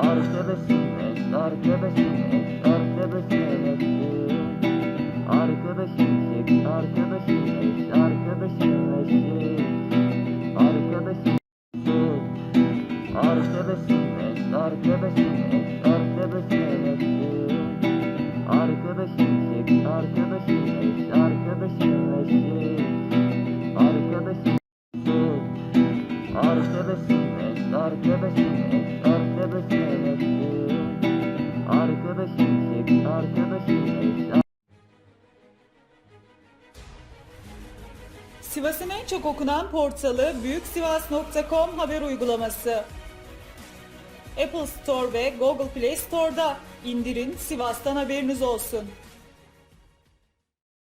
Eş, arkadaşım eş, arkadaşım eş. Arkadaşım şık, arkadaşım eş, arkadaşım eş. Arkadaşım şık, arkadaşım eş, arkadaşım eş, arkadaşım eş. Arkadaşım şık, arkadaşım eş, arkadaşım eş. Arkadaşım şık, arkadaşım eş, arkadaşım eş, arkadaşım Eş, Sivas'ın en çok okunan portalı büyüksivas.com haber uygulaması. Apple Store ve Google Play Store'da indirin Sivas'tan haberiniz olsun.